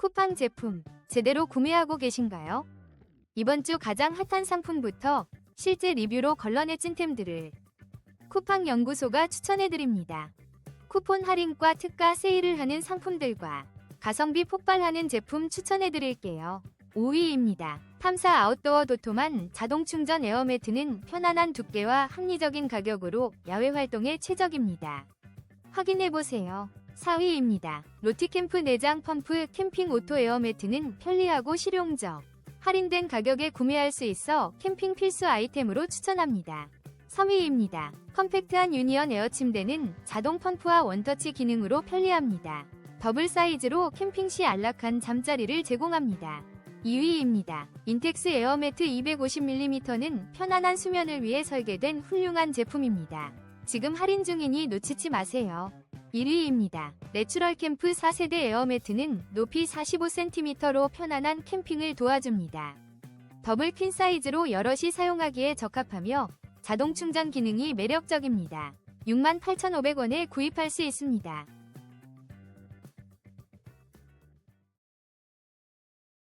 쿠팡 제품 제대로 구매하고 계신가요? 이번 주 가장 핫한 상품부터 실제 리뷰로 걸러내 찐템들을 쿠팡 연구소가 추천해드립니다. 쿠폰 할인과 특가 세일을 하는 상품들과 가성비 폭발하는 제품 추천해드릴게요. 5위입니다. 탐사 아웃도어 도톰한 자동 충전 에어매트는 편안한 두께와 합리적인 가격으로 야외 활동에 최적입니다. 확인해보세요. 4위입니다. 로티캠프 내장 펌프 캠핑 오토 에어매트는 편리하고 실용적. 할인된 가격에 구매할 수 있어 캠핑 필수 아이템으로 추천합니다. 3위입니다. 컴팩트한 유니언 에어 침대는 자동 펌프와 원터치 기능으로 편리합니다. 더블 사이즈로 캠핑 시 안락한 잠자리를 제공합니다. 2위입니다. 인텍스 에어매트 250mm는 편안한 수면을 위해 설계된 훌륭한 제품입니다. 지금 할인 중이니 놓치지 마세요. 1위입니다. 내추럴 캠프 4세대 에어매트는 높이 45cm로 편안한 캠핑을 도와줍니다. 더블 퀸 사이즈로 여럿이 사용하기에 적합하며 자동 충전 기능이 매력적입니다. 68,500원에 구입할 수 있습니다.